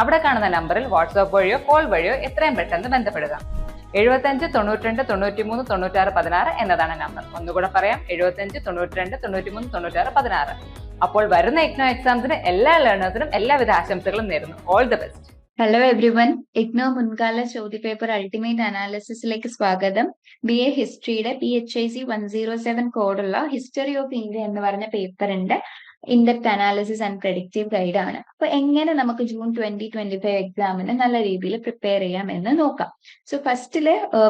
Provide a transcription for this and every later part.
അവിടെ കാണുന്ന നമ്പറിൽ വാട്സ്ആപ്പ് വഴിയോ കോൾ വഴിയോ എത്രയും പെട്ടെന്ന് ബന്ധപ്പെടുക. എഴുപത്തഞ്ച് തൊണ്ണൂറ്റിരണ്ട് തൊണ്ണൂറ്റിമൂന്ന് തൊണ്ണൂറ്റാറ് പതിനാറ് എന്നതാണ് നമ്പർ. ഒന്നുകൂടെ പറയാം എഴുപത്തഞ്ച് തൊണ്ണൂറ്റിരണ്ട് തൊണ്ണൂറ്റിമൂന്ന് തൊണ്ണൂറ്റാറ് പതിനാറ്. അപ്പോൾ വരുന്ന ഇഗ്നോ എക്സാംസിന് എല്ലാ ലേണേഴ്സിനും എല്ലാവിധ ആശംസകളും നേരുന്നു. All the best hello everyone IGNOU മുൻകാല ചോദ്യപേപ്പർ അൾട്ടിമേറ്റ് അനാലിസിസിലേക്ക് സ്വാഗതം. B A ഹിസ്റ്ററിയുടെ P H I C one zero seven കോഡുള്ള ഹിസ്റ്ററി ഓഫ് ഇന്ത്യ എന്ന് പറഞ്ഞ paper in depth analysis and predictive guide ആണ്. അപ്പൊ എങ്ങനെ നമുക്ക് ജൂൺ ട്വന്റി ട്വന്റി ഫൈവ് എക്സാമിന് നല്ല രീതിയിൽ പ്രിപ്പയർ ചെയ്യാം എന്ന് നോക്കാം. സോ ഫസ്റ്റിൽ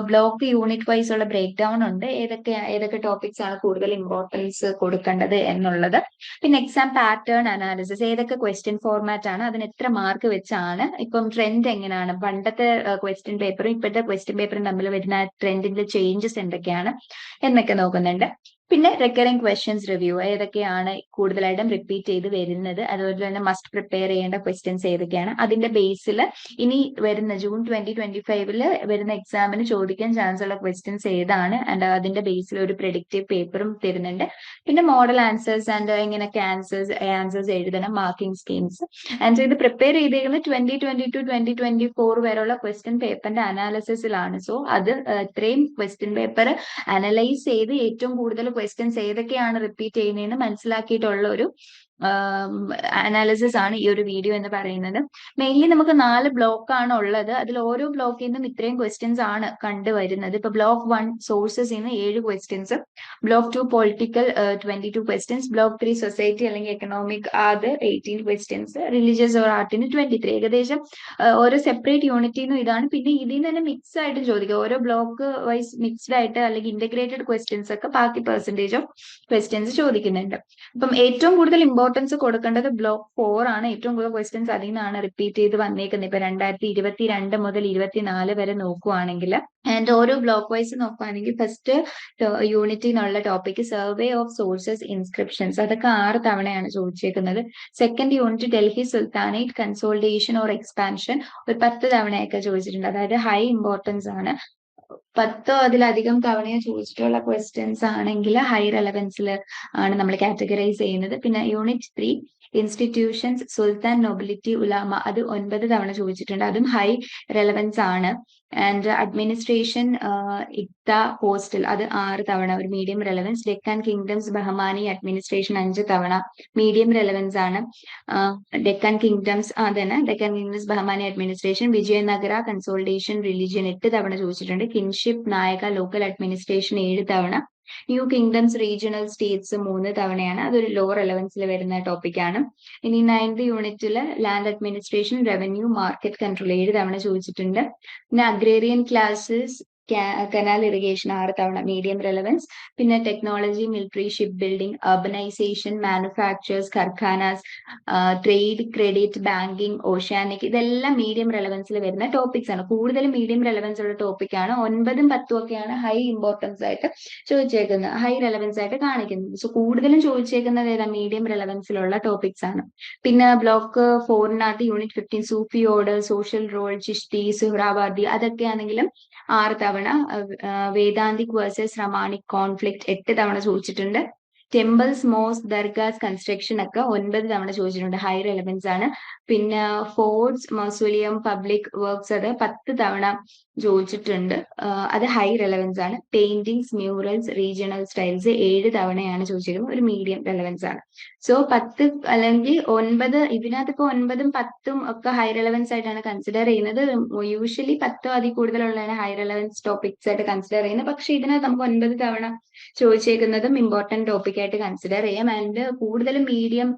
ബ്ലോക്ക് യൂണിറ്റ് വൈസ് ഉള്ള ബ്രേക്ക് ഡൗൺ ഉണ്ട്. ഏതൊക്കെ ഏതൊക്കെ ടോപ്പിക്സ് ആണ് കൂടുതൽ ഇമ്പോർട്ടൻസ് കൊടുക്കേണ്ടത് എന്നുള്ളത്. പിന്നെ എക്സാം പാറ്റേൺ അനാലിസിസ് ഏതൊക്കെ ക്വസ്റ്റ്യൻ ഫോർമാറ്റ് ആണ് അതിന് എത്ര മാർക്ക് വെച്ചാണ് ഇപ്പം ട്രെൻഡ് എങ്ങനെയാണ്? പണ്ടത്തെ ക്വസ്റ്റ്യൻ പേപ്പറും ഇപ്പോഴത്തെ ക്വസ്റ്റ്യൻ പേപ്പറും തമ്മിൽ വരുന്ന ട്രെൻഡിന്റെ ചേഞ്ചസ് എന്തൊക്കെയാണ് എന്നൊക്കെ നോക്കുന്നുണ്ട്. പിന്നെ റിക്കറിംഗ് ക്വസ്റ്റ്യൻസ് റിവ്യൂ ഏതൊക്കെയാണ് കൂടുതലായിട്ടും റിപ്പീറ്റ് ചെയ്ത് വരുന്നത്? അതുപോലെ തന്നെ മസ്റ്റ് പ്രിപ്പയർ ചെയ്യേണ്ട ക്വസ്റ്റ്യൻസ് ഏതൊക്കെയാണ്? അതിന്റെ ബേസിൽ ഇനി വരുന്ന ജൂൺ ട്വന്റി ട്വന്റി ഫൈവിൽ വരുന്ന എക്സാമിന് ചോദിക്കാൻ ചാൻസ് ഉള്ള ക്വസ്റ്റ്യൻസ് ഏതാണ്? ആൻഡ് അതിന്റെ ബേസിൽ ഒരു പ്രിഡിക്റ്റീവ് പേപ്പറും തരുന്നുണ്ട്. പിന്നെ മോഡൽ ആൻസേഴ്സ് ആൻഡ് എങ്ങനെയൊക്കെ ആൻസേഴ്സ് ആൻസേഴ്സ് എഴുതണം മാർക്കിംഗ് സ്കീംസ് ആൻഡ് ഇത് പ്രിപ്പയർ ചെയ്തേക്കുന്നത് twenty twenty two twenty twenty four വരെയുള്ള ക്വസ്റ്റ്യൻ പേപ്പറിന്റെ അനാലിസിസിലാണ് സോ അത് ഇത്രയും ക്വസ്റ്റ്യൻ പേപ്പർ അനലൈസ് ചെയ്ത് ഏറ്റവും കൂടുതൽ ക്വസ്റ്റ്യൻസ് ഏതൊക്കെയാണ് റിപ്പീറ്റ് ചെയ്യുന്നതെന്ന് മനസ്സിലാക്കിയിട്ടുള്ള ഒരു അനാലിസിസ് ആണ് ഈ ഒരു വീഡിയോ എന്ന് പറയുന്നത്. മെയിൻലി നമുക്ക് നാല് ബ്ലോക്ക് ആണ് ഉള്ളത്. അതിൽ ഓരോ ബ്ലോക്കിൽ നിന്നും ഇത്രയും ക്വസ്റ്റ്യൻസ് ആണ് കണ്ടുവരുന്നത് ഇപ്പൊ ബ്ലോക്ക് വൺ സോഴ്സസ് നിന്ന് ഏഴ് questions block two political twenty two questions block three society അല്ലെങ്കിൽ എക്കണോമിക് അത് എയ്റ്റീൻ ക്വസ്റ്റ്യൻസ് റിലീജിയസ് ഓർ ആർട്ടിന് ട്വന്റി ത്രീ ഏകദേശം ഓരോ സെപ്പറേറ്റ് യൂണിറ്റിന്നും ഇതാണ്. പിന്നെ ഇതിൽ നിന്ന് തന്നെ മിക്സ് ആയിട്ട് ചോദിക്കുക ഓരോ ബ്ലോക്ക് വൈസ് മിക്സ്ഡ് ആയിട്ട് അല്ലെങ്കിൽ ഇന്റഗ്രേറ്റഡ് ക്വസ്റ്റ്യൻസ് ഒക്കെ ബാക്കി പെർസെന്റേജ് ഓഫ് ക്വസ്റ്റ്യൻസ് ചോദിക്കുന്നുണ്ട്. അപ്പം ഏറ്റവും കൂടുതൽ ഇമ്പോർട്ടൻസ് കൊടുക്കേണ്ടത് ബ്ലോക്ക് ഫോർ ആണ്. ഏറ്റവും കൂടുതൽ ക്വസ്റ്റ്യൻസ് അതിൽ നിന്നാണ് റിപ്പീറ്റ് ചെയ്ത് വന്നേക്കുന്നത്. ഇപ്പൊ രണ്ടായിരത്തി ഇരുപത്തി രണ്ട് മുതൽ ഇരുപത്തിനാല് വരെ നോക്കുവാണെങ്കിൽ ആൻഡ് ഓരോ ബ്ലോക്ക് വൈസ് നോക്കുവാണെങ്കിൽ ഫസ്റ്റ് യൂണിറ്റിൽ നിന്നുള്ള topic survey of sources inscriptions അതൊക്കെ ആറ് തവണയാണ് ചോദിച്ചേക്കുന്നത്. Second unit Delhi sultanate consolidation or expansion ഒരു പത്ത് തവണയൊക്കെ ചോദിച്ചിട്ടുണ്ട്. അതായത് ഹൈ ഇമ്പോർട്ടൻസ് ആണ്. പത്തോ അതിലധികം തവണയോ ചോദിച്ചിട്ടുള്ള ക്വസ്റ്റ്യൻസ് ആണെങ്കിൽ ഹൈ റെലവൻസിൽ ആണ് നമ്മൾ കാറ്റഗറൈസ് ചെയ്യുന്നത്. പിന്നെ unit three institutions sultan nobility ulama അത് ഒൻപത് തവണ ചോദിച്ചിട്ടുണ്ട്. അതും ഹൈ റെലവൻസ് ആണ്. ആൻഡ് അഡ്മിനിസ്ട്രേഷൻ ഇക്ത പോസ്റ്റൽ അത് ആറ് തവണ ഒരു medium relevance Deccan kingdoms Bahmani administration അഞ്ച് തവണ മീഡിയം റെലവൻസ് ആണ്. ഡെക്കാൻ കിങ്ഡംസ് അതന്നെ. Deccan kingdoms Bahmani administration Vijayanagara consolidation religion എട്ട് തവണ ചോദിച്ചിട്ടുണ്ട്. കിൻഷിപ്പ് നായക ലോക്കൽ അഡ്മിനിസ്ട്രേഷൻ ഏഴ് തവണ. ന്യൂ കിങ്ഡംസ് റീജിയണൽ സ്റ്റേറ്റ്സ് മൂന്ന് തവണയാണ് അതൊരു ലോ റെലവൻസിൽ വരുന്ന ടോപ്പിക്കാണ് ഇനി നയൻത് യൂണിറ്റിൽ land administration revenue market control ഏഴ് തവണ ചോദിച്ചിട്ടുണ്ട്. പിന്നെ അഗ്രേറിയൻ ക്ലാസ്സസ് കനാൽ ഇറിഗേഷൻ ആറ് തവണ മീഡിയം റെലവൻസ് പിന്നെ technology military ship building urbanisation manufactures കർഖാനാസ് trade credit banking oceanic ഇതെല്ലാം മീഡിയം റെലവൻസിൽ വരുന്ന ടോപ്പിക്സ് ആണ്. കൂടുതലും മീഡിയം റെലവൻസ് ഉള്ള ടോപ്പിക് ആണ്. ഒൻപതും പത്തും ഒക്കെയാണ് ഹൈ ഇമ്പോർട്ടൻസ് ആയിട്ട് ചോദിച്ചേക്കുന്നത് ഹൈ റെലവൻസ് ആയിട്ട് കാണിക്കുന്നത്. സോ കൂടുതലും ചോദിച്ചേക്കുന്നത് ഏതാ? മീഡിയം റെലവൻസിലുള്ള ടോപ്പിക്സ് ആണ്. പിന്നെ ബ്ലോക്ക് ഫോറിനകത്ത് യൂണിറ്റ് ഫിഫ്റ്റീൻ സൂഫിയോട് സോഷ്യൽ റോൾ ചിഷ്ടി സുഹ്രാബാദി അതൊക്കെ ആണെങ്കിലും ആറ് തവണ വേദാന്തിക് വേഴ്സസ് റമാണിക് കോൺഫ്ലിക്ട് എട്ട് തവണ ചോദിച്ചിട്ടുണ്ട്. ടെമ്പിൾസ് മോസ് ദർഗാസ് കൺസ്ട്രക്ഷൻ ഒക്കെ ഒൻപത് തവണ ചോദിച്ചിട്ടുണ്ട്. ഹൈ റെലവൻസ് ആണ്. പിന്നെ ഫോർഡ്സ് മൗസോലിയം പബ്ലിക് വർക്ക്സ് അത് പത്ത് തവണ ചോദിച്ചിട്ടുണ്ട്. അത് ഹൈ റെലവൻസ് ആണ്. പെയിന്റിങ്സ് മ്യൂറൽസ് റീജിയണൽ സ്റ്റൈൽസ് ഏഴ് തവണയാണ് ചോദിച്ചിരിക്കുന്നത്. ഒരു മീഡിയം റെലവൻസ് ആണ്. സോ പത്ത് അല്ലെങ്കിൽ ഒൻപത് ഇതിനകത്ത് ഇപ്പൊ ഒൻപതും പത്തും ഒക്കെ ഹൈ റെലവൻസ് ആയിട്ടാണ് കൺസിഡർ ചെയ്യുന്നത്. യൂഷ്വലി പത്തോ അതിൽ കൂടുതലുള്ളതാണ് ഹൈ റെലവൻസ് ടോപ്പിക്സ് ആയിട്ട് കൺസിഡർ ചെയ്യുന്നത്. പക്ഷെ ഇതിനകത്ത് നമുക്ക് ഒൻപത് തവണ ചോദിച്ചേക്കുന്നതും ഇമ്പോർട്ടന്റ് ടോപ്പിക് ആയിട്ട് കൺസിഡർ ചെയ്യാം. ആൻഡ് കൂടുതലും മീഡിയം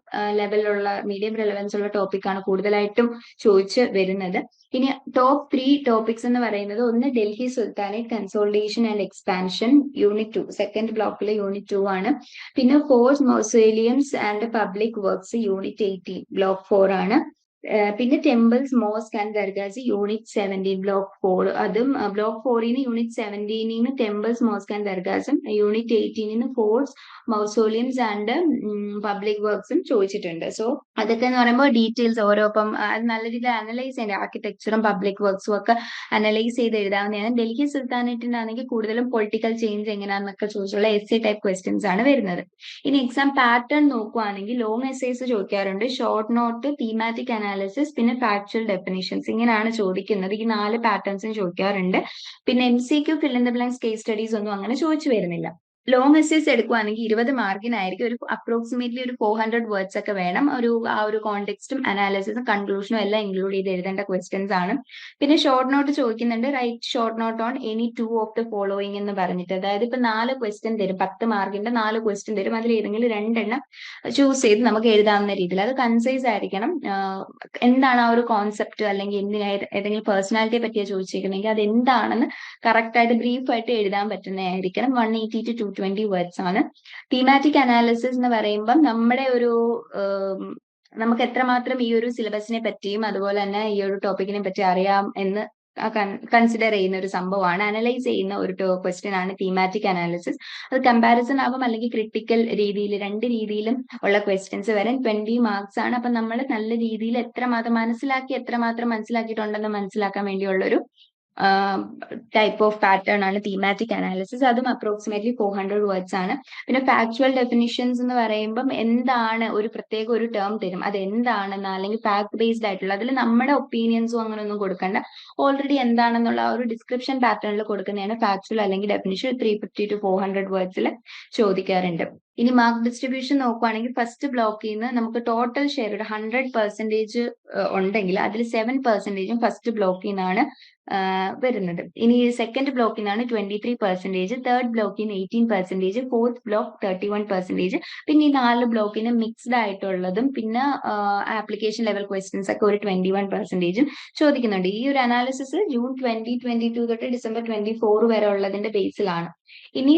ലെവലുള്ള മീഡിയം റെലവൻസ് ഉള്ള ടോപ്പിക്കാണ് കൂടുതലായിട്ടും ചോദിച്ചു വരുന്നത്. ഇനി ടോപ്പ് ത്രീ ടോപ്പിക്സ് എന്ന് പറയുന്നത് ഒന്ന് Delhi sultanate consolidation and expansion unit two second ബ്ലോക്കിലെ യൂണിറ്റ് ടു ആണ്. പിന്നെ forts mausoleums and public works unit eighteen block four ആണ്. പിന്നെ temples mosque and dargahs unit seventeen block four അതും ബ്ലോക്ക് ഫോറിന് യൂണിറ്റ് സെവന്റീനിന് ടെമ്പിൾസ് മോസ്ക് ആൻഡ് ദർഗാസും unit എയ്റ്റീനിന് ഫോർട്സ് മൗസോളിയംസ് ആൻഡ് പബ്ലിക് വർക്ക്സും ചോദിച്ചിട്ടുണ്ട്. സോ അതൊക്കെ എന്ന് പറയുമ്പോൾ ഡീറ്റെയിൽസ് ഓരോ ഇപ്പം അത് നല്ല രീതിയിൽ അനലൈസ് ചെയ്യേണ്ട. ആർക്കിടെക്ചറും പബ്ലിക് വർക്ക്സും ഒക്കെ അനലൈസ് ചെയ്ത് എഴുതാവുന്നതാണ്. ഡൽഹി സുൽത്താനേറ്റിനാണെങ്കിൽ കൂടുതലും പൊളിറ്റിക്കൽ ചേഞ്ച് എങ്ങനെയാണെന്നൊക്കെ ചോദിച്ചുള്ള എസ് എ ടൈപ്പ് ക്വസ്റ്റ്യൻസ് ആണ് വരുന്നത്. ഇനി എക്സാം പാറ്റേൺ നോക്കുവാണെങ്കിൽ ലോങ് എസ്സേസ് ചോദിക്കാറുണ്ട്. ഷോർട്ട് നോട്ട് തീമാറ്റിക് അനാലിസിസ് പിന്നെ ഫാക്ച്വൽ ഡെഫിനേഷൻസ് ഇങ്ങനെയാണ് ചോദിക്കുന്നത്. ഈ നാല് പാറ്റേൺസും ചോദിക്കാറുണ്ട്. പിന്നെ M C Q fill in the blank case studies ഒന്നും അങ്ങനെ ചോദിച്ചു വരുന്നില്ല. ലോങ് എസ്സേസ് എടുക്കുവാണെങ്കിൽ ഇരുപത് മാർക്കിനായിരിക്കും ഒരു അപ്രോക്സിമേറ്റ്ലി ഒരു ഫോർ ഹൺഡ്രഡ് വേർഡ്സ് ഒക്കെ വേണം. ഒരു ആ ഒരു കോണ്ടെക്സ്റ്റും അനാലിസിസും കൺക്ലൂഷനും എല്ലാം ഇൻക്ലൂഡ് ചെയ്ത് എഴുതേണ്ട ക്വസ്റ്റ്യൻസ് ആണ്. പിന്നെ ഷോർട്ട് നോട്ട് ചോദിക്കുന്നുണ്ട് write short note on any two of the following എന്ന് പറഞ്ഞിട്ട്. അതായത് ഇപ്പൊ നാല് ക്വസ്റ്റ്യൻ തരും പത്ത് മാർക്കിന്റെ നാല് ക്വസ്റ്റ്യൻ തരും. അതിൽ ഏതെങ്കിലും രണ്ടെണ്ണം ചൂസ് ചെയ്ത് നമുക്ക് എഴുതാവുന്ന രീതിയിൽ. അത് കൺസൈസ് ആയിരിക്കണം. എന്താണ് ആ ഒരു കോൺസെപ്റ്റ് അല്ലെങ്കിൽ എന്തിനാ ഏതെങ്കിലും പേഴ്സണാലിറ്റിയെ പറ്റിയാ ചോദിച്ചിരിക്കുന്നെങ്കിൽ അത് എന്താണെന്ന് കറക്റ്റ് ആയിട്ട് ബ്രീഫ് ആയിട്ട് എഴുതാൻ പറ്റുന്നതായിരിക്കണം. One eighty to twenty words ആണ്. തീമാറ്റിക് അനാലിസിസ് എന്ന് പറയുമ്പം നമ്മുടെ ഒരു നമുക്ക് എത്രമാത്രം ഈ ഒരു സിലബസിനെ പറ്റിയും അതുപോലെ തന്നെ ഈ ഒരു ടോപ്പിക്കിനെ പറ്റി അറിയാം എന്ന് കൺസിഡർ ചെയ്യുന്ന ഒരു സംഭവമാണ്. അനലൈസ് ചെയ്യുന്ന ഒരു ക്വസ്റ്റ്യൻ ആണ് തീമാറ്റിക് അനാലിസിസ് അത് കമ്പാരിസൺ ആവും അല്ലെങ്കിൽ ക്രിട്ടിക്കൽ രീതിയിൽ രണ്ട് രീതിയിലും ഉള്ള ക്വസ്റ്റ്യൻസ് വരാൻ ട്വന്റി മാർക്സ് ആണ്. അപ്പൊ നമ്മൾ നല്ല രീതിയിൽ എത്രമാത്രം മനസ്സിലാക്കി എത്രമാത്രം മനസ്സിലാക്കിയിട്ടുണ്ടെന്ന് മനസ്സിലാക്കാൻ വേണ്ടിയുള്ള ഒരു ടൈപ്പ് ഓഫ് പാറ്റേൺ ആണ് തീമാറ്റിക് അനാലിസിസ് അതും അപ്രോക്സിമേറ്റ്ലി ഫോർ ഹൺഡ്രഡ് വേർഡ്സ് ആണ്. പിന്നെ ഫാക്ച്വൽ ഡെഫിനിഷൻസ് എന്ന് പറയുമ്പം എന്താണ് ഒരു പ്രത്യേക ഒരു ടേം തരും? അത് എന്താണെന്ന് അല്ലെങ്കിൽ ഫാക്ട് ബേസ്ഡ് ആയിട്ടുള്ള അതിൽ നമ്മുടെ ഒപ്പീനിയൻസും അങ്ങനെ ഒന്നും കൊടുക്കണ്ട. ഓൾറെഡി എന്താണെന്നുള്ള ഒരു ഡിസ്ക്രിപ്ഷൻ പാറ്റേണിൽ കൊടുക്കുന്നതാണ് ഫാക്ച്വൽ അല്ലെങ്കിൽ definition three fifty to four hundred വേർഡ്സിൽ ചോദിക്കാറുണ്ട്. ഇനി മാർക്ക് ഡിസ്ട്രിബ്യൂഷൻ നോക്കുവാണെങ്കിൽ ഫസ്റ്റ് ബ്ലോക്കിൽ നിന്ന് നമുക്ക് ടോട്ടൽ ഒരു ഹൺഡ്രഡ് പെർസെന്റേജ് ഉണ്ടെങ്കിൽ അതിൽ സെവൻ പെർസെന്റേജും ഫസ്റ്റ് ബ്ലോക്കിൽ നിന്നാണ് വരുന്നത്. ഇനി സെക്കൻഡ് ബ്ലോക്കിൽ നിന്നാണ് ട്വന്റി ത്രീ പെർസെന്റേജ് തേർഡ് ബ്ലോക്കിൽ നിന്ന് eighteen percentage fourth block thirty one percentage പിന്നെ ഈ നാല് ബ്ലോക്കിന് മിക്സ്ഡ് ആയിട്ടുള്ളതും പിന്നെ ആപ്ലിക്കേഷൻ ലെവൽ ക്വസ്റ്റ്യൻസ് ഒക്കെ ഒരു ട്വന്റി വൺ പെർസെന്റേജും ചോദിക്കുന്നുണ്ട്. ഈ ഒരു analysis June twenty twenty two തൊട്ട് ഡിസംബർ ട്വന്റി ഫോർ വരെ ഉള്ളതിന്റെ ബേസിലാണ് ഇനി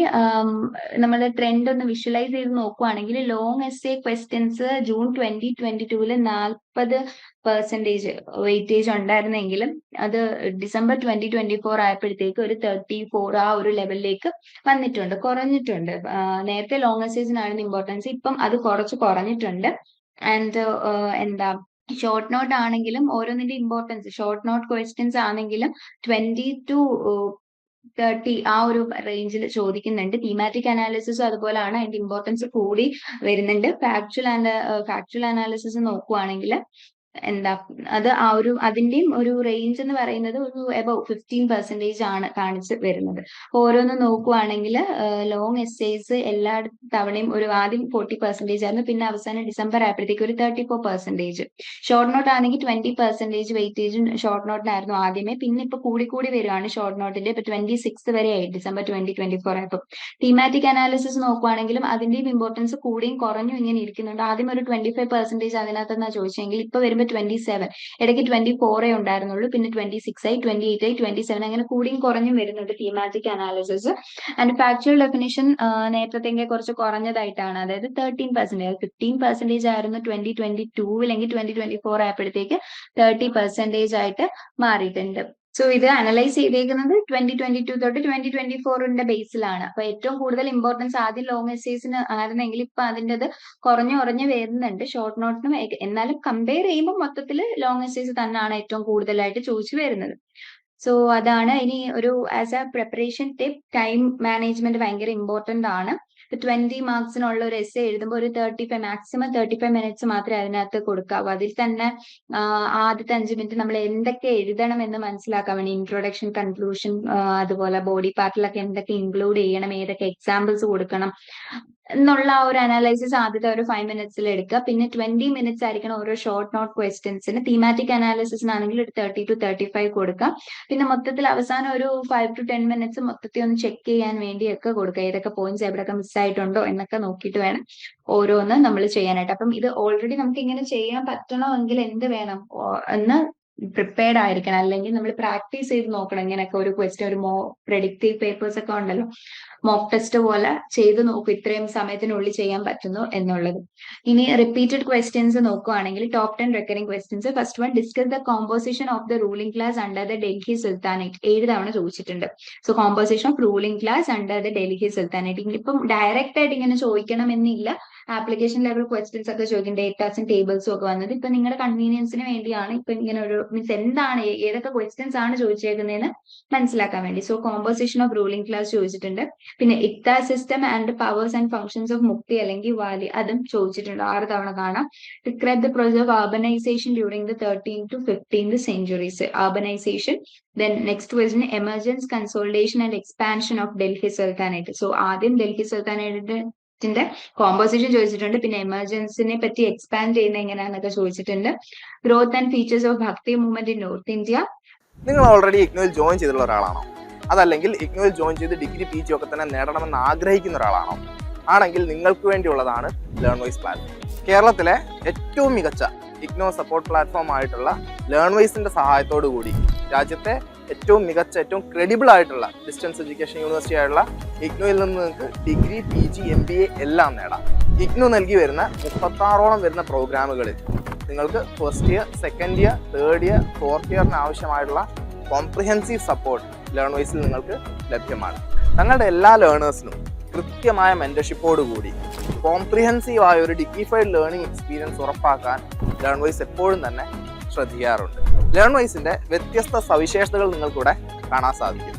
നമ്മുടെ ട്രെൻഡ് ഒന്ന് വിഷ്വലൈസ് ചെയ്ത് നോക്കുവാണെങ്കിൽ long essay questions June twenty twenty ടൂവിൽ നാൽപ്പത് പെർസെന്റേജ് വെയിറ്റേജ് ഉണ്ടായിരുന്നെങ്കിലും അത് ഡിസംബർ ട്വന്റി ട്വന്റി ഫോർ ആയപ്പോഴത്തേക്ക് ഒരു തേർട്ടി ഫോർ ആ ഒരു ലെവലിലേക്ക് വന്നിട്ടുണ്ട് കുറഞ്ഞിട്ടുണ്ട്. നേരത്തെ ലോങ് എസ്സേജിനായിരുന്നു ഇമ്പോർട്ടൻസ് ഇപ്പം അത് കുറച്ച് കുറഞ്ഞിട്ടുണ്ട്. ആൻഡ് എന്താ ഷോർട്ട് നോട്ട് ആണെങ്കിലും ഓരോന്നിന്റെ ഇമ്പോർട്ടൻസ് ഷോർട്ട് നോട്ട് ക്വസ്റ്റ്യൻസ് ആണെങ്കിലും ട്വന്റി ടു തേർട്ടി ആ ഒരു റേഞ്ചിൽ ചോദിക്കുന്നുണ്ട്. തീമാറ്റിക് അനാലിസിസ് അതുപോലെയാണ് അതിന്റെ ഇമ്പോർട്ടൻസ് കൂടി വരുന്നുണ്ട്. ഫാക്ച്വൽ ആൻഡ് ഫാക്ച്വൽ അനാലിസിസ് നോക്കുവാണെങ്കിൽ എന്താ അത് ആ ഒരു അതിന്റെയും ഒരു റേഞ്ച് എന്ന് പറയുന്നത് ഒരു എബവ് ഫിഫ്റ്റീൻ പെർസെന്റേജ് ആണ് കാണിച്ച് വരുന്നത്. ഓരോന്ന് നോക്കുവാണെങ്കിൽ ലോങ് എസ്സേസ് എല്ലാ തവണയും ഒരു ആദ്യം ഫോർട്ടി പെർസെന്റേജ് ആയിരുന്നു പിന്നെ അവസാനം ഡിസംബർ ആയപ്പോഴത്തേക്ക് ഒരു thirty four percentage short note ആണെങ്കിൽ ട്വന്റി പെർസെന്റേജ് വെയിറ്റേജും ഷോർട്ട് നോട്ടിനായിരുന്നു ആദ്യമേ പിന്നെ ഇപ്പൊ കൂടി കൂടി വരുവാണ് ഷോർട്ട് നോട്ടിന്റെ ഇപ്പൊ ട്വന്റി സിക്സ് വരെ ആയി ഡിസംബർ ട്വന്റി ട്വന്റി ഫോർ ആയപ്പോൾ തീമാറ്റിക് അനാലിസിസ് നോക്കുവാണെങ്കിലും അതിന്റെയും ഇമ്പോർട്ടൻസ് കൂടിയും കുറഞ്ഞും ഇങ്ങനെ ഇരിക്കുന്നുണ്ട്. ആദ്യം ഒരു ട്വന്റി ഫൈവ് പെർസെന്റേജ് അതിനകത്ത് ചോദിച്ചെങ്കിൽ ഇപ്പൊ വരുമ്പോൾ ട്വന്റി സെവൻ ഇടയ്ക്ക് ട്വന്റി ഫോറേ ഉണ്ടായിരുന്നുള്ളൂ പിന്നെ ട്വന്റി സിക്സ് ആയി ട്വന്റി എയ്റ്റ് ആയി ട്വന്റി സെവൻ അങ്ങനെ കൂടിയും കുറഞ്ഞും വരുന്നുണ്ട് thematic analysis and factual definition നേരത്തെ കുറച്ച് കുറഞ്ഞതായിട്ടാണ്. അതായത് തേർട്ടീൻ പെർസെന്റേജ് ഫിഫ്റ്റീൻ പെർസെന്റേജ് ആയിരുന്നു ട്വന്റി ട്വന്റി ടൂവിലെങ്കിൽ ട്വന്റി ട്വന്റി ഫോർ ആയപ്പോഴത്തേക്ക് തേർട്ടി പെർസെന്റേജ് ആയിട്ട് മാറിയിട്ടുണ്ട്. സോ ഇത് അനലൈസ് ചെയ്തേക്കുന്നത് ട്വന്റി ട്വന്റി ടു തൊട്ട് ട്വന്റി ട്വന്റി ഫോറിന്റെ ബേസിലാണ് അപ്പൊ ഏറ്റവും കൂടുതൽ ഇമ്പോർട്ടൻസ് ആദ്യം ലോങ് എസ്സേസിന് ആയിരുന്നെങ്കിൽ ഇപ്പൊ അതിന്റെ അത് കുറഞ്ഞു കുറഞ്ഞു വരുന്നുണ്ട്. ഷോർട്ട് നോട്ടിനും എന്നാലും കമ്പയർ ചെയ്യുമ്പോൾ മൊത്തത്തിൽ ലോങ് എസ്സേസ് തന്നെയാണ് ഏറ്റവും കൂടുതലായിട്ട് ചോദിച്ചു വരുന്നത്. സോ അതാണ് ഇനി ഒരു as a preparation tip time management ഭയങ്കര ഇമ്പോർട്ടന്റ് ആണ്. ട്വന്റി മാർക്സിനുള്ള ഒരു എസ് എഴുതുമ്പോൾ ഒരു thirty five maximum thirty five minutes മാത്രമേ അതിനകത്ത് കൊടുക്കാവൂ. അതിൽ തന്നെ ആദ്യത്തെ അഞ്ച് മിനിറ്റ് നമ്മൾ എന്തൊക്കെ എഴുതണം എന്ന് മനസ്സിലാക്കാൻ വേണ്ടി ഇൻട്രൊഡക്ഷൻ കൺക്ലൂഷൻ അതുപോലെ ബോഡി പാർട്ടിലൊക്കെ എന്തൊക്കെ ഇൻക്ലൂഡ് ചെയ്യണം ഏതൊക്കെ എക്സാമ്പിൾസ് കൊടുക്കണം എന്നുള്ള ഒരു അനാലിസിസ് ആദ്യത്തെ ഒരു ഫൈവ് മിനിറ്റ്സിൽ എടുക്കുക. പിന്നെ ട്വന്റി മിനിറ്റ്സ് ആയിരിക്കണം ഓരോ ഷോർട്ട് നോട്ട് ക്വസ്റ്റ്യൻസിന് തീമാറ്റിക് അനാലിസിസിനാണെങ്കിൽ ഒരു തേർട്ടി ടു തേർട്ടി ഫൈവ് കൊടുക്കാം പിന്നെ മൊത്തത്തിൽ അവസാനം ഒരു ഫൈവ് ടു ടെൻ മിനിറ്റ്സ് മൊത്തത്തിൽ ഒന്ന് ചെക്ക് ചെയ്യാൻ വേണ്ടിയൊക്കെ കൊടുക്കുക. ഏതൊക്കെ പോയിന്റ്സ് എവിടെയൊക്കെ മിസ്സായിട്ടുണ്ടോ എന്നൊക്കെ നോക്കിയിട്ട് വേണം ഓരോന്ന് നമ്മൾ ചെയ്യാനായിട്ട്. അപ്പം ഇത് ഓൾറെഡി നമുക്ക് ഇങ്ങനെ ചെയ്യാൻ പറ്റണമെങ്കിൽ എന്ത് വേണം? എന്ന് പ്രിപ്പയർഡ് ആയിരിക്കണം. അല്ലെങ്കിൽ നമ്മൾ പ്രാക്ടീസ് ചെയ്ത് നോക്കണം ഇങ്ങനെയൊക്കെ ഒരു ക്വസ്റ്റ്യൻ ഒരു മോ പ്രെഡിക്റ്റീവ് പേപ്പേഴ്സ് ഒക്കെ ഉണ്ടല്ലോ. മോക്ക് ടെസ്റ്റ് പോലെ ചെയ്ത് നോക്കും. ഇത്രയും സമയത്തിനുള്ളിൽ ചെയ്യാൻ പറ്റുന്നു എന്നുള്ളത്. ഇനി റിപ്പീറ്റഡ് ക്വസ്റ്റ്യൻസ് നോക്കുകയാണെങ്കിൽ top ten recurring questions first one discuss the composition of the ruling class under the Delhi sultanate ഏഴ് തവണ ചോദിച്ചിട്ടുണ്ട്. So composition of ruling class under the Delhi sultanate ഇപ്പം ഡയറക്റ്റ് ആയിട്ട് ഇങ്ങനെ ചോദിക്കണമെന്നില്ല. ആപ്ലിക്കേഷൻ ലെവൽ ക്വസ്റ്റ്യൻസ് ഒക്കെ ചോദിക്കും. ഡേറ്റാസും ടേബിൾസും ഒക്കെ വന്നത്. ഇപ്പൊ നിങ്ങളുടെ കൺവീനിയൻസിന് വേണ്ടിയാണ് ഇപ്പൊ ഇങ്ങനെ ഒരു മീൻസ് എന്താണ് ഏതൊക്കെ ക്വസ്റ്റ്യൻസ് ആണ് ചോദിച്ചേക്കുന്നതെന്ന് മനസ്സിലാക്കാൻ വേണ്ടി. So composition of ruling class ചോദിച്ചിട്ടുണ്ട്. പിന്നെ iqta system and powers and functions of muqti അല്ലെങ്കിൽ വാലി അതും ചോദിച്ചിട്ടുണ്ട്. ആറ് തവണ കാണാം. Describe the process of urbanisation during the thirteen to fifteen centuries urbanisation then next question emergence consolidation and expansion of Delhi sultanate so ആദ്യം ഡൽഹി സുൽത്താനേറ്റിന്റെ composition ചോദിച്ചിട്ടുണ്ട്. പിന്നെ എമർജൻസിനെ പറ്റി എക്സ്പാൻഡ് ചെയ്യുന്ന എങ്ങനെയാണെന്നൊക്കെ ചോദിച്ചിട്ടുണ്ട്. Growth and features of bhakti movement in north India നിങ്ങൾ already join ചെയ്തിട്ടുള്ള ഒരാളാണോ? അതല്ലെങ്കിൽ ഇഗ്നോയിൽ ജോയിൻ ചെയ്ത് ഡിഗ്രി പി ജി ഒക്കെ തന്നെ നേടണമെന്ന് ആഗ്രഹിക്കുന്ന ഒരാളാണോ? ആണെങ്കിൽ നിങ്ങൾക്ക് വേണ്ടിയുള്ളതാണ് ലേൺ വൈസ് പ്ലാറ്റ്ഫോം കേരളത്തിലെ ഏറ്റവും മികച്ച ഇഗ്നോ സപ്പോർട്ട് പ്ലാറ്റ്ഫോം ആയിട്ടുള്ള ലേൺ വൈസിന്റെ സഹായത്തോടു കൂടി രാജ്യത്തെ ഏറ്റവും മികച്ച ഏറ്റവും ക്രെഡിബിൾ ആയിട്ടുള്ള ഡിസ്റ്റൻസ് എഡ്യൂക്കേഷൻ യൂണിവേഴ്സിറ്റി ആയിട്ടുള്ള ഇഗ്നോയിൽ നിന്ന് നിങ്ങൾക്ക് degree P G M B A എല്ലാം നേടാം. ഇഗ്നോ നൽകി വരുന്ന മുപ്പത്താറോളം വരുന്ന പ്രോഗ്രാമുകളിൽ നിങ്ങൾക്ക് first year second year third year fourth ഇയറിന് ആവശ്യമായിട്ടുള്ള കോംപ്രിഹെൻസീവ് സപ്പോർട്ട് ലേൺ വൈസിൽ നിങ്ങൾക്ക് ലഭ്യമാണ്. തങ്ങളുടെ എല്ലാ ലേണേഴ്സിനും കൃത്യമായ മെന്റർഷിപ്പോട് കൂടി കോംപ്രിഹെൻസീവ് ആയ ഒരു ഡിഗ്നിഫൈഡ് ലേണിംഗ് എക്സ്പീരിയൻസ് ഉറപ്പാക്കാൻ ലേൺ വൈസ് എപ്പോഴും തന്നെ ശ്രദ്ധിക്കാറുണ്ട്. ലേൺ വൈസിന്റെ വ്യത്യസ്ത സവിശേഷതകൾ നിങ്ങൾക്കിവിടെ കാണാൻ സാധിക്കും.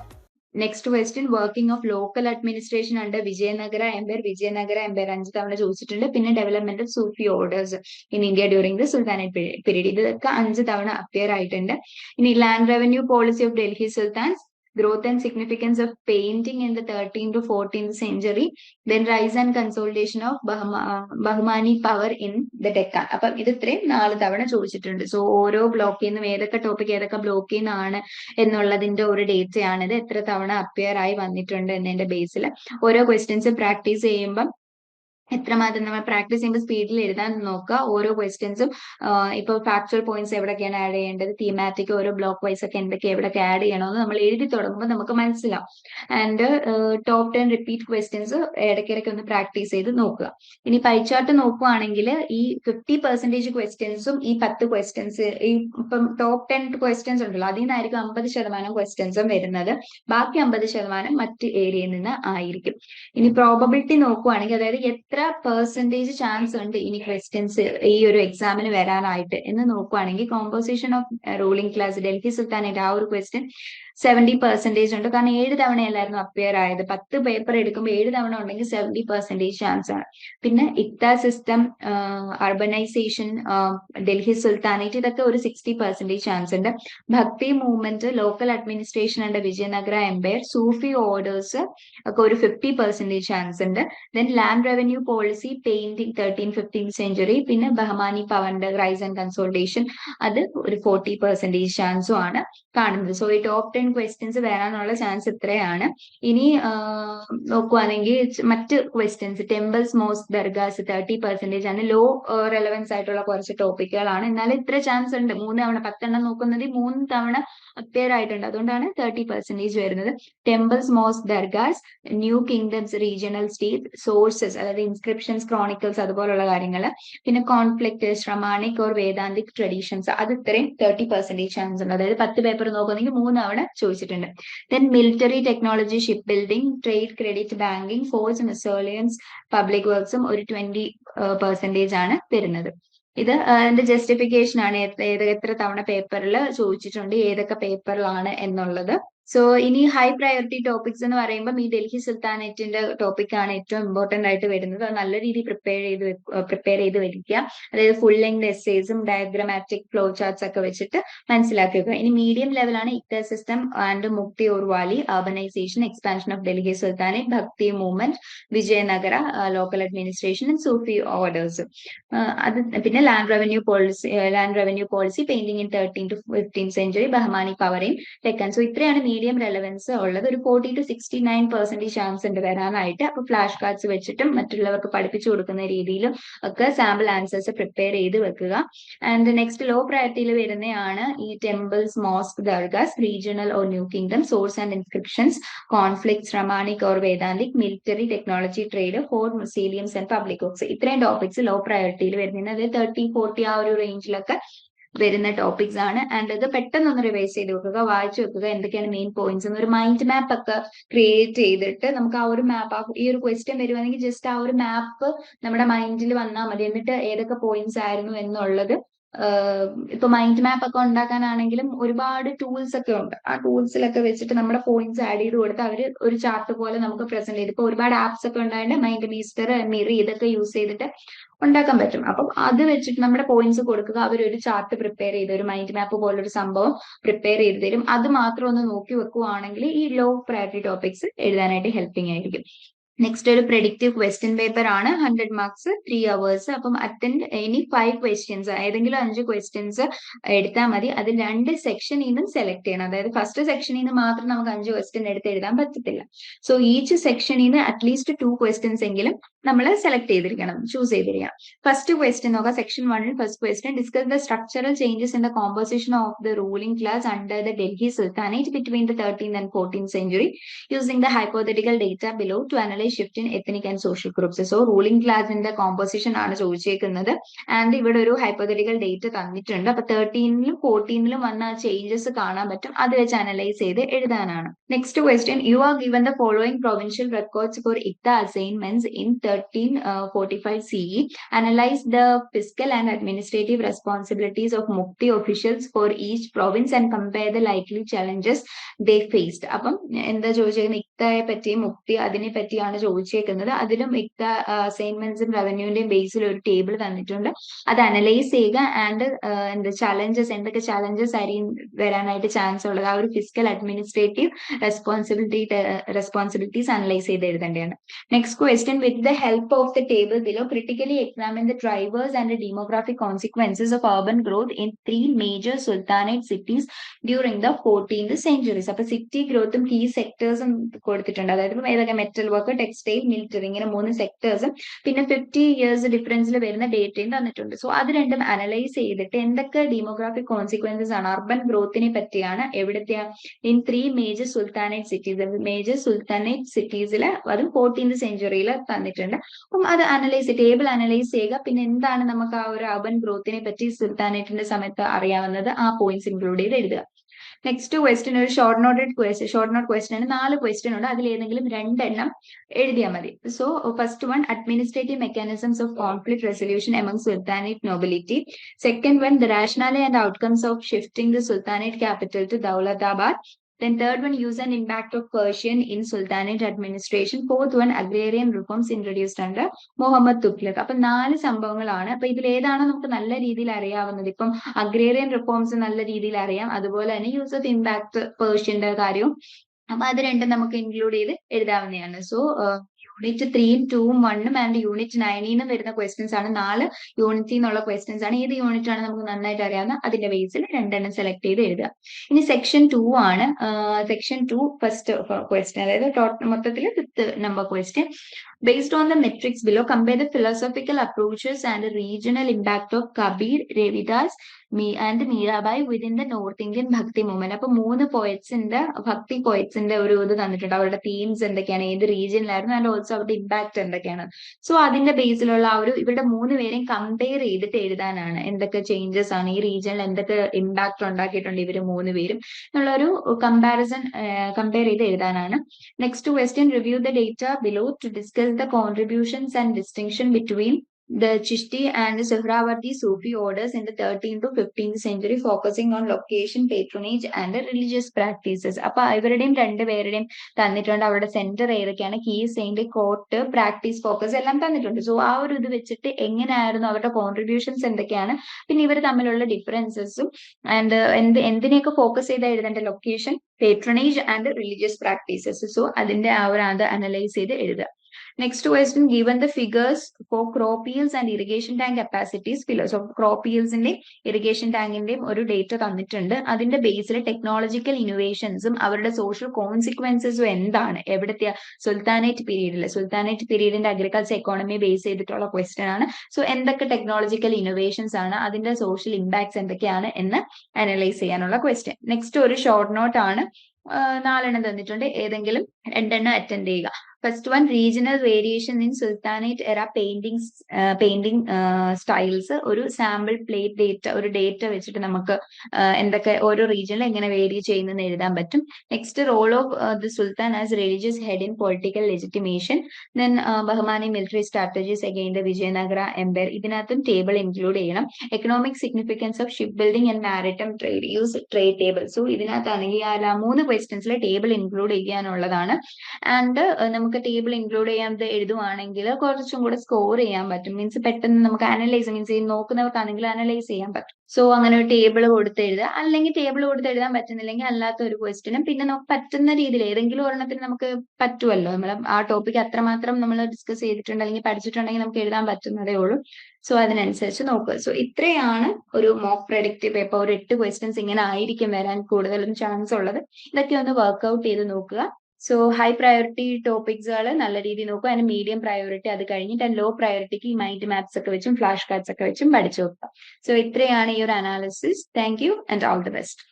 Next question working of local administration under Vijayanagara empire Vijayanagara empire അഞ്ച് തവണ ചോദിച്ചിട്ടുണ്ട്. പിന്നെ development of Sufi orders in India during the sultanate period ഇതൊക്കെ അഞ്ച് തവണ അപ്പിയർ ആയിട്ടുണ്ട്. ഇനി land revenue policy of Delhi sultans growth and significance of painting in the 13th to 14th century then rise and consolidation of Bahma, Bahmani power in the Deccan അപ്പം ഇത് ഇത്രയും നാല് തവണ ചോദിച്ചിട്ടുണ്ട്. സോ ഓരോ ബ്ലോക്കിൽ നിന്നും ഏതൊക്കെ ടോപ്പിക് ഏതൊക്കെ ബ്ലോക്കിൽ നിന്നാണ് എന്നുള്ളതിന്റെ ഒരു ഡേറ്റ് ആണിത്. എത്ര തവണ അപ്പിയർ ആയി വന്നിട്ടുണ്ട് എന്നതിന്റെ ബേസിൽ ഓരോ ക്വസ്റ്റ്യൻസ് പ്രാക്ടീസ് ചെയ്യുമ്പം എത്രമാത്രം നമ്മൾ പ്രാക്ടീസ് ചെയ്യുമ്പോൾ സ്പീഡിൽ എഴുതാൻ നോക്കുക. ഓരോ ക്വസ്റ്റ്യൻസും ഇപ്പോൾ ഫാക്ച്വൽ പോയിന്റ്സ് എവിടെയൊക്കെയാണ് ആഡ് ചെയ്യേണ്ടത്? തീമാറ്റിക് ഓരോ ബ്ലോക്ക് വൈസ് ഒക്കെ എന്തൊക്കെ എവിടെയൊക്കെ ആഡ് ചെയ്യണമെന്ന് നമ്മൾ എഴുതി തുടങ്ങുമ്പോൾ നമുക്ക് മനസ്സിലാവും. And top ten repeat questions ഇടയ്ക്കിടയ്ക്ക് ഒന്ന് പ്രാക്ടീസ് ചെയ്ത് നോക്കുക. ഇനി പൈച്ചാർട്ട് നോക്കുവാണെങ്കിൽ ഈ ഫിഫ്റ്റി പെർസെന്റേജ് ക്വസ്റ്റ്യൻസും ഈ പത്ത് ക്വസ്റ്റ്യൻസ് ഈ ഇപ്പം ടോപ്പ് ടെൻ ക്വസ്റ്റ്യൻസ് ഉണ്ടല്ലോ അതിൽ നിന്നായിരിക്കും അമ്പത് ശതമാനം ക്വസ്റ്റ്യൻസും വരുന്നത്. ബാക്കി അമ്പത് ശതമാനം മറ്റ് ഏരിയയിൽ നിന്ന് ആയിരിക്കും. ഇനി പ്രോബബിലിറ്റി നോക്കുവാണെങ്കിൽ അതായത് എത്ര പെർസെന്റേജ് ചാൻസ് ഉണ്ട് ഇനി ക്വസ്റ്റ്യൻസ് ഈ ഒരു എക്സാമിന് വരാനായിട്ട് എന്ന് നോക്കുവാണെങ്കിൽ composition of ruling class Delhi സുൽത്താനായിട്ട് ആ ഒരു ക്വസ്റ്റ്യൻ സെവന്റി പെർസെന്റേജ് ഉണ്ട്. കാരണം ഏഴ് തവണയല്ലായിരുന്നു അപ്പിയർ ആയത്. പത്ത് പേപ്പർ എടുക്കുമ്പോൾ ഏഴ് തവണ ഉണ്ടെങ്കിൽ സെവന്റി പെർസെന്റേജ് ചാൻസ് ആണ്. പിന്നെ ഇക്ത സിസ്റ്റം അർബനൈസേഷൻ ഡൽഹി സുൽത്താനേറ്റ് ഇതൊക്കെ ഒരു സിക്സ്റ്റി പെർസെന്റേജ് ചാൻസ് ഉണ്ട്. ഭക്തി മൂവ്മെന്റ് ലോക്കൽ അഡ്മിനിസ്ട്രേഷൻ ഉണ്ട് വിജയനഗര എംപയർ സൂഫി ഓർഡേഴ്സ് ഒക്കെ ഒരു ഫിഫ്റ്റി പെർസെന്റേജ് ചാൻസ് ഉണ്ട്. Then land revenue policy painting thirteen fifteen century പിന്നെ ബഹമാനി പവറിന്റെ റൈസ് ആൻഡ് കൺസോൾട്ടേഷൻ അത് ഒരു ഫോർട്ടി പെർസെന്റേജ് ചാൻസും ആണ് കാണുന്നത്. സോ ഈ ടോപ്പ് ടെൻ ക്വസ്റ്റ്യൻസ് വരാനുള്ള ചാൻസ് ഇത്രയാണ്. ഇനി നോക്കുവാണെങ്കിൽ മറ്റ് questions temples mosque dargahs thirty percentage ആണ് ലോ റെലവൻസ് ആയിട്ടുള്ള കുറച്ച് ടോപ്പിക്കുകളാണ് എന്നാലും ഇത്ര ചാൻസ് ഉണ്ട്. മൂന്ന് തവണ പത്തെണ്ണം നോക്കുന്നത് മൂന്ന് തവണ അപ്പിയർ ആയിട്ടുണ്ട്. അതുകൊണ്ടാണ് തേർട്ടി പെർസെന്റേജ് വരുന്നത്. Temples mosque dargahs new kingdoms regional state sources അതായത് ഇൻസ്ക്രിപ്ഷൻസ് ക്രോണിക്കിൾസ് അതുപോലുള്ള കാര്യങ്ങൾ പിന്നെ conflict Shramanic or Vedantic traditions അത് ഇത്രയും തേർട്ടി പെർസെന്റേജ് ചാൻസ് ഉണ്ട്. അതായത് പത്ത് പേപ്പർ നോക്കുന്നെങ്കിൽ മൂന്ന് തവണ ചോദിച്ചിട്ടുണ്ട്. Then military technology ship building trade credit banking forts mausoleums public വർക്ക്സും ഒരു ട്വന്റി പെർസെന്റേജ് ആണ് വരുന്നത്. ഇത് അതിന്റെ ജസ്റ്റിഫിക്കേഷൻ ആണ്. ഏത് എത്ര തവണ പേപ്പറിൽ ചോദിച്ചിട്ടുണ്ട് ഏതൊക്കെ പേപ്പറിലാണ് എന്നുള്ളത്. സോ ഇനി ഹൈ പ്രയോറിറ്റി ടോപ്പിക്സ് എന്ന് പറയുമ്പോൾ ഈ ഡൽഹി സുൽത്താനേറ്റിന്റെ ടോപ്പിക് ആണ് ഏറ്റവും ഇമ്പോർട്ടന്റ് ആയിട്ട് വരുന്നത്. അത് നല്ല രീതിയിൽ പ്രിപ്പയർ ചെയ്ത് പ്രിപ്പയർ ചെയ്ത് വരിക അതായത് ഫുൾ ലെങ്ത് എസ്സേസും ഡയഗ്രമാറ്റിക് ഫ്ലോ ചാർട്ട്സ് ഒക്കെ വെച്ചിട്ട് മനസ്സിലാക്കി വെക്കുക ഇനി മീഡിയം ലെവലാണ് ഇക്ത സിസ്റ്റം ആൻഡ് മുക്തി ഓർവാലി urbanization expansion of Delhi sultanate bhakti movement Vijayanagara local administration and Sufi orders അത് പിന്നെ land revenue policy land revenue policy painting in thirteen to fifteen century Bahmani പവറേയും തെക്കൻ സോ ഇത്രയാണ് മീഡിയം റെലവൻസ് ഉള്ളത് ഒരു forty to sixty nine percentage chance ഉണ്ട് വരാനായിട്ട്. അപ്പൊ flash cards വെച്ചിട്ടും മറ്റുള്ളവർക്ക് പഠിപ്പിച്ചു കൊടുക്കുന്ന രീതിയിലും ഒക്കെ സാമ്പിൾ ആൻസേഴ്സ് പ്രിപ്പയർ ചെയ്ത് വെക്കുക. ആൻഡ് നെക്സ്റ്റ് ലോ പ്രയോറിറ്റിയിൽ വരുന്നതാണ് ഈ temples mosque dargahs regional or new kingdom source and inscriptions conflicts Shramanic or Vedantic military technology trade fort mausoleums and public works ഇത്രയും ടോപ്പിക്സ് ലോ പ്രയോറിറ്റിയിൽ വരുന്നത് തേർട്ടി ഫോർട്ടി ആ ഒരു റേഞ്ചിലൊക്കെ വരുന്ന ടോപ്പിക്സ് ആണ്. ആൻഡ് ഇത് പെട്ടെന്ന് ഒന്ന് റിവൈസ് ചെയ്ത് വെക്കുക വായിച്ചു വെക്കുക എന്തൊക്കെയാണ് മെയിൻ പോയിന്റ്സ് എന്ന് ഒരു മൈൻഡ് മാപ്പ് ഒക്കെ ക്രിയേറ്റ് ചെയ്തിട്ട് നമുക്ക് ആ ഒരു മാപ്പ് ഈ ഒരു ക്വസ്റ്റ്യൻ വരുവാണെങ്കിൽ ജസ്റ്റ് ആ ഒരു മാപ്പ് നമ്മുടെ മൈൻഡിൽ വന്നാൽ മതി. എന്നിട്ട് ഏതൊക്കെ പോയിന്റ്സ് ആയിരുന്നു എന്നുള്ളത് ഇപ്പൊ മൈൻഡ് മാപ്പ് ഒക്കെ ഉണ്ടാക്കാനാണെങ്കിലും ഒരുപാട് ടൂൾസ് ഒക്കെ ഉണ്ട്. ആ ടൂൾസിലൊക്കെ വെച്ചിട്ട് നമ്മുടെ പോയിന്റ്സ് ആഡ് ചെയ്ത് കൊടുത്ത് അവർ ഒരു ചാർട്ട് പോലെ നമുക്ക് പ്രസന്റ് ചെയ്ത്. ഇപ്പൊ ഒരുപാട് ആപ്സ് ഒക്കെ ഉണ്ടായിട്ട് മൈൻഡ് മീസ്റ്റർ മിറി ഇതൊക്കെ യൂസ് ചെയ്തിട്ട് ഉണ്ടാക്കാൻ പറ്റും. അപ്പം അത് വെച്ചിട്ട് നമ്മുടെ പോയിന്റ്സ് കൊടുക്കുക അവർ ഒരു ചാർട്ട് പ്രിപ്പയർ ചെയ്ത് ഒരു മൈൻഡ് മാപ്പ് പോലൊരു സംഭവം പ്രിപ്പയർ ചെയ്ത് തരും. അത് മാത്രം ഒന്ന് നോക്കി വെക്കുവാണെങ്കിൽ ഈ ലോ പ്രയോറിറ്റി ടോപ്പിക്സ് എഴുതാനായിട്ട് ഹെൽപ്പിംഗ് ആയിരിക്കും. നെക്സ്റ്റ് ഒരു പ്രെഡിക്റ്റീവ് ക്വസ്റ്റ്യൻ പേപ്പർ ആണ്. ഹൺഡ്രഡ് മാർക്സ് ത്രീ അവേഴ്സ് അപ്പം അറ്റൻഡ് എനി ഫൈവ് ക്വസ്റ്റ്യൻസ് ഏതെങ്കിലും അഞ്ച് ക്വസ്റ്റ്യൻസ് എടുത്താൽ മതി. അത് രണ്ട് സെക്ഷനിൽ നിന്നും സെലക്ട് ചെയ്യണം. അതായത് ഫസ്റ്റ് സെക്ഷനിൽ നിന്ന് മാത്രം നമുക്ക് അഞ്ച് ക്വസ്റ്റ്യൻ എടുത്ത് എഴുതാൻ പറ്റത്തില്ല. സോ ഈച്ച് സെക്ഷനിൽ നിന്ന് അറ്റ്ലീസ്റ്റ് ടു ക്വസ്റ്റ്യൻസ് എങ്കിലും നമ്മൾ സെലക്ട് ചെയ്തിരിക്കണം. ചൂസ് ചെയ്തിരിക്കണം. ഫസ്റ്റ് ക്വസ്റ്റ്യൻ നോക്കാം. സെക്ഷൻ വണ്ണിൽ first question discuss the structural changes in the composition of the ruling class under the Delhi sultanate between the thirteen and fourteen century using the hypothetical data below to analyse shift in ethnic and social groups so ruling ക്ലാസിന്റെ composition ആണ് ചോദിച്ചേക്കുന്നത്. And ഇവിടെ ഒരു ഹൈപ്പതലിക്കൽ date തന്നിട്ടുണ്ട്. അപ്പൊ തേർട്ടീനിലും ഫോർട്ടീനിലും വന്ന changes കാണാൻ പറ്റും. അത് വെച്ച് അനലൈസ് ചെയ്ത് എഴുതാനാണ്. Next question you are given the following provincial records for ഇക്ത assignments in thirteen forty five CE analyse the fiscal and administrative responsibilities of മുക്തി officials for each province and compare the likely challenges they faced അപ്പം എന്താ ചോദിച്ചേക്കുന്നത്? ഇക്തയെ പറ്റി മുക്തി അതിനെ പറ്റിയാണ് ചോദിച്ചേക്കുന്നത്. അതിലും മിക്ക അസൈൻമെന്റ്സും റവന്യൂവിന്റെയും ബേസിൽ ഒരു ടേബിൾ തന്നിട്ടുണ്ട്. അത് അനലൈസ് ചെയ്യുക ആൻഡ് എന്താ ചലഞ്ചസ് എന്തൊക്കെ ചലഞ്ചസ് ആയിരിക്കും വരാനായിട്ട് ചാൻസ് ഉള്ളത്. ആ ഒരു fiscal administrative responsibility responsibilities analyse ചെയ്ത് എഴുതേണ്ടതാണ്. Next question with the help of the table below critically examine the drivers and demographic consequences of urban growth in three major sultanate cities during the 14th centuries അപ്പൊ city ഗ്രോത്തും key സെക്ടേഴ്സും കൊടുത്തിട്ടുണ്ട്. അതായത് ഏതൊക്കെ metal work textile military ഇങ്ങനെ മൂന്ന് സെക്ടേഴ്സും പിന്നെ fifty years ഡിഫറൻസിൽ വരുന്ന ഡേറ്റയും തന്നിട്ടുണ്ട്. സോ അത് രണ്ടും അനലൈസ് ചെയ്തിട്ട് എന്തൊക്കെ ഡെമോഗ്രാഫിക് കോൺസിക്വൻസസ് ആണ് അർബൻ ഗ്രോത്തിനെ പറ്റിയാണ് എവിടുത്തെ in three major sultanate cities major sultanate സിറ്റീസിൽ അതും ഫോർട്ടീൻത് സെഞ്ചുറിയിൽ തന്നിട്ടുണ്ട്. അപ്പം അത് അനലൈസ് ടേബിൾ അനലൈസ് ചെയ്യുക. പിന്നെ എന്താണ് നമുക്ക് ആ ഒരു അർബൻ ഗ്രോത്തിനെ പറ്റി സുൽത്താനേറ്റിന്റെ സമയത്ത് അറിയാവുന്നത്? ആ പോയിന്റ്സ് ഇൻക്ലൂഡ് ചെയ്ത് എഴുതുക. നെക്സ്റ്റ് ക്വസ്റ്റ്യൻ ഒരു short noted question short note question ആണ്. നാല് ക്വസ്റ്റ്യൻ ഉണ്ട്. അതിൽ ഏതെങ്കിലും രണ്ടെണ്ണം എഴുതിയാൽ മതി. So first one administrative mechanisms of conflict resolution among sultanate nobility second one the rationale and outcomes of shifting the sultanate capital to Daulatabad Then third one, use and impact of Persian in Sultanate administration. Fourth one, agrarian reforms introduced under Muhammad Tughlaq അപ്പൊ നാല് സംഭവങ്ങളാണ്. അപ്പൊ ഇതിൽ ഏതാണ് നമുക്ക് നല്ല രീതിയിൽ അറിയാവുന്നത്? ഇപ്പം അഗ്രേറിയൻ റിഫോംസ് നല്ല രീതിയിൽ അറിയാം. അതുപോലെ തന്നെ യൂസ് ഓഫ് ഇമ്പാക്ട് പേർഷ്യന്റെ കാര്യവും. അപ്പൊ അത് രണ്ടും നമുക്ക് ഇൻക്ലൂഡ് ചെയ്ത് എഴുതാവുന്നതാണ്. സോ യൂണിറ്റ് ത്രീയും ടൂവും വണ്ണും ആൻഡ് യൂണിറ്റ് നയനിന്നും വരുന്ന ക്വസ്റ്റ്യൻസ് ആണ്. നാല് യൂണിറ്റിൽ നിന്നുള്ള ക്വസ്റ്റ്യൻസ് ആണ്. ഏത് യൂണിറ്റ് ആണ് നമുക്ക് നന്നായിട്ട് അറിയാവുന്ന? അതിന്റെ ബേസിൽ രണ്ടെണ്ണം സെലക്ട് ചെയ്ത് എഴുതുക. ഇനി സെക്ഷൻ ടു ആണ്. സെക്ഷൻ ടു ഫസ്റ്റ് ക്വസ്റ്റ്യൻ അതായത് മൊത്തത്തിൽ fifth number question based on the matrix below compare the philosophical approaches and regional impact of Kabir Ravidas me and Mirabai within the north Indian bhakti movement അപ്പൊ മൂന്ന് പോയറ്റ്സിന്റെ ഭക്തി പോയറ്റ്സിന്റെ ഒരു ഇത് തന്നിട്ടുണ്ട്. അവരുടെ themes എന്തൊക്കെയാണ്? ഏത് റീജിയനിലായിരുന്നു ആൻഡ് ഓൾസോ അവരുടെ ഇമ്പാക്ട് എന്തൊക്കെയാണ്? സോ അതിന്റെ ബേസിലുള്ള ആ ഒരു ഇവരുടെ മൂന്ന് പേരെയും കമ്പയർ ചെയ്തിട്ട് എഴുതാനാണ് എന്തൊക്കെ ചേഞ്ചസ് ആണ് ഈ റീജിയനിൽ എന്തൊക്കെ ഇമ്പാക്ട് ഉണ്ടാക്കിയിട്ടുണ്ട് ഇവർ മൂന്ന് പേരും എന്നുള്ള ഒരു കമ്പാരിസൺ കമ്പയർ ചെയ്ത് എഴുതാനാണ്. Next question review the data below to discuss the contributions and distinction between the Chishti and Suhrawardi Sufi orders in the 13th to 15th century focusing on location, patronage and religious practices. അപ്പൊ ഇവരുടെയും രണ്ടുപേരുടെയും തന്നിട്ടുണ്ട്. അവരുടെ centre ഏതൊക്കെയാണ്? Key saint court practice focus എല്ലാം തന്നിട്ടുണ്ട്. So ആ ഒരു ഇത് വെച്ചിട്ട് എങ്ങനെയായിരുന്നു അവരുടെ കോൺട്രിബ്യൂഷൻസ് എന്തൊക്കെയാണ്? പിന്നെ ഇവർ തമ്മിലുള്ള ഡിഫറൻസസും ആൻഡ് എന്ത് എന്തിനെയൊക്കെ ഫോക്കസ് ചെയ്താൽ എഴുതേണ്ട location patronage and religious practices so അതിന്റെ ആ ഒരു അത് അനലൈസ് ചെയ്ത് എഴുതുക. Next question given the figures for crop yields and irrigation tank capacities ഫിലോസ് of ക്രോപ്പിയൽസിന്റെയും ഇറിഗേഷൻ ടാങ്കിന്റെയും ഒരു ഡേറ്റ തന്നിട്ടുണ്ട്. അതിന്റെ ബേസിൽ ടെക്നോളജിക്കൽ ഇന്നോവേഷൻസും അവരുടെ സോഷ്യൽ കോൺസിക്വൻസസും എന്താണ്? എവിടത്തെ സുൽത്താനേറ്റ് പീരീഡിൽ സുൽത്താനേറ്റ് പീരീഡിന്റെ അഗ്രികൾച്ചർ എക്കോണമി ബേസ് ചെയ്തിട്ടുള്ള ക്വസ്റ്റ്യൻ ആണ്. സോ എന്തൊക്കെ ടെക്നോളജിക്കൽ ഇന്നോവേഷൻസ് ആണ്? അതിന്റെ സോഷ്യൽ ഇമ്പാക്ട്സ് എന്തൊക്കെയാണ്? എന്ന് അനലൈസ് ചെയ്യാനുള്ള ക്വസ്റ്റ്യൻ നെക്സ്റ്റ് ഒരു ഷോർട്ട് നോട്ട് ആണ്. നാലെണ്ണം തന്നിട്ടുണ്ട്. ഏതെങ്കിലും രണ്ടെണ്ണം അറ്റൻഡ് ചെയ്യുക. First one regional variation in sultanate era paintings painting styles ഒരു സാമ്പിൾ പ്ലേറ്റ് ഡേറ്റ ഒരു ഡേറ്റ വെച്ചിട്ട് നമുക്ക് എന്തൊക്കെ ഓരോ റീജിയനിൽ എങ്ങനെ വേരി ചെയ്യുന്നെന്ന് എഴുതാൻ പറ്റും. Next role of the sultan as religious head in political legitimation then Bahmani military strategies again the Vijayanagara empire ഇതിനകത്തും ടേബിൾ ഇൻക്ലൂഡ് ചെയ്യണം. Economic significance of ship building and maritime trade use trade table so ഇതിനകത്താണെങ്കിൽ ആ മൂന്ന് ക്വസ്റ്റ്യൻസിലെ table include ചെയ്യാനുള്ളതാണ്. And നമുക്ക് table include ചെയ്യാൻ എഴുതുവാണെങ്കിൽ കുറച്ചും കൂടെ സ്കോർ ചെയ്യാൻ പറ്റും. മീൻസ് പെട്ടെന്ന് നമുക്ക് അനലൈസ് മീൻസ് ഈ നോക്കുന്നവർക്കാണെങ്കിൽ അനലൈസ് ചെയ്യാൻ പറ്റും. സോ അങ്ങനെ ഒരു ടേബിൾ കൊടുത്ത് എഴുതുക. അല്ലെങ്കിൽ ടേബിൾ കൊടുത്ത് എഴുതാൻ പറ്റുന്നില്ലെങ്കിൽ അല്ലാത്ത ഒരു ക്വസ്റ്റിനും പിന്നെ നമുക്ക് പറ്റുന്ന രീതിയിൽ ഏതെങ്കിലും ഒരെണ്ണത്തിന് നമുക്ക് പറ്റുമല്ലോ നമ്മൾ ആ ടോപ്പിക് അത്രമാത്രം നമ്മൾ ഡിസ്കസ് ചെയ്തിട്ടുണ്ട് അല്ലെങ്കിൽ പഠിച്ചിട്ടുണ്ടെങ്കിൽ നമുക്ക് എഴുതാൻ പറ്റുന്നതേ ഉള്ളൂ. സോ അതിനനുസരിച്ച് നോക്കുക. സോ ഇത്രയാണ് ഒരു മോക്ക് പ്രൊഡക്റ്റീവ് പേപ്പർ ഒരു എട്ട് ക്വസ്റ്റ്യൻസ് ഇങ്ങനെ ആയിരിക്കും വരാൻ കൂടുതലും ചാൻസ് ഉള്ളത്. ഇതൊക്കെ ഒന്ന് വർക്ക്ഔട്ട് ചെയ്ത് നോക്കുക. സോ ഹൈ പ്രയോറിറ്റി ടോപ്പിക്സുകൾ നല്ല രീതിയിൽ നോക്കുക അതിന് മീഡിയം പ്രയോറിറ്റി അത് കഴിഞ്ഞിട്ട് ലോ പ്രയോറിറ്റിക്ക് ഈ മൈൻഡ് മാപ്സ് ഒക്കെ വെച്ചും ഫ്ലാഷ് കാർഡ്സ് ഒക്കെ വെച്ചും പഠിച്ചു നോക്കുക സോ ഇത്രയാണ് ഈ ഒരു analysis thank you and all the best